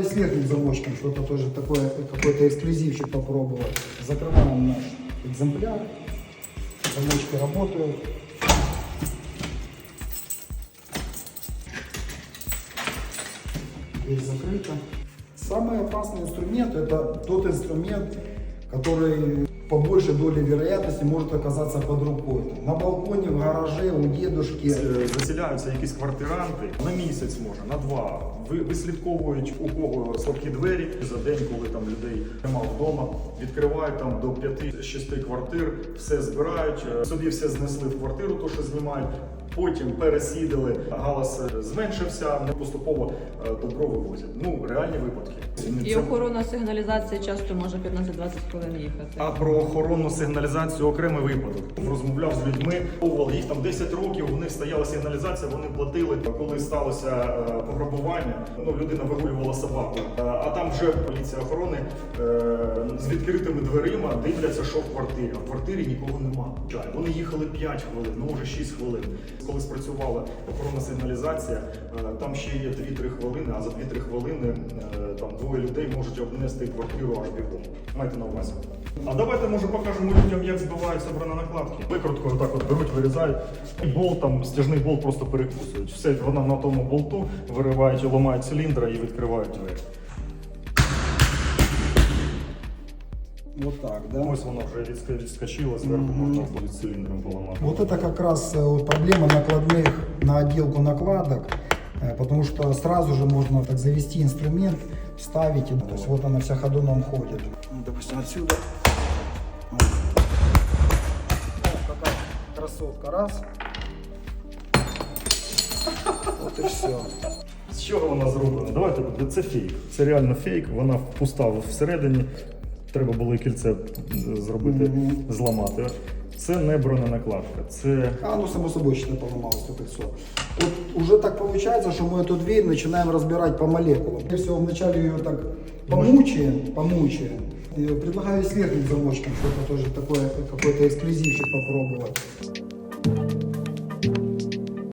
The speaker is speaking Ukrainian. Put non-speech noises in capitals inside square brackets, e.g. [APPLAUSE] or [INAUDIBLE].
И с верхним замочком что-то тоже такое, какой-то эксклюзивчик попробовать. Закрываем наш экземпляр. Замочки работают. Дверь закрыта. Самый опасный инструмент это тот инструмент, который по большей доле вероятности может оказаться под рукой. На балконе, в гараже, у дедушки. Е, Заселяються якісь квартиранти на місяць, може, на два. Ви вислідковують у кого слабкі двері за день, коли там людей немає вдома, відкривають там до 5-6 квартир, все збирають, е, собі все знесли в квартиру, то що знімають. Потім пересідали, галас е, зменшився, не поступово е, добро вивозять. Ну реальні випадки. І Це- охорона сигналізації часто може 15-20 хвилин їхати. А про охоронну сигналізацію окремий випадок. Розмовляв з людьми, їх там 10 років, у них стояла сигналізація, вони платили. Коли сталося пограбування, ну людина вигулювала собаку. Е, А там вже поліція охорони е, з відкритими дверима дивляться, що в квартирі. А в квартирі нікого нема. Вони їхали 5 хвилин, ну може 6 хвилин. Коли спрацювала охоронна сигналізація, е, там ще є 2-3 хвилини, а за 2-3 хвилини там двоє людей можуть обнести квартиру аж бігом. Майте на увазі. А давайте може покажемо людям, як збиваються броненакладки. Викруткою отак от беруть, вирізають, і болт там, стяжний болт просто перекусують. Все, вона на тому болту виривають, ламають циліндра і відкривають двері. Вот так, да? Ось воно вже відска- відскочило, зверху можна буде циліндром поламати. Вот это как раз э, вот проблема накладных на отделку накладок, э, потому что сразу же можно так завести инструмент, вставить, и, то есть вот она вся ходуном ходит. Ну, допустим, отсюда. Вот. О, какая красотка, раз. [LAUGHS] Вот и все. З чого вона зроблена? Давайте це фейк. Це реально фейк. Вона пуста всередині. Треба було і кільце зробити, зламати. Це не броненакладка. Це А, ну само собой что-то поломалось то кольцо. Вот уже так получается, что мы эту дверь начинаем разбирать по молекулам. Прежде всего, вначале ее так помучаем, помучаем. И предлагаю с верхним замочком что-то тоже такое, какой-то эксклюзивчик попробовать.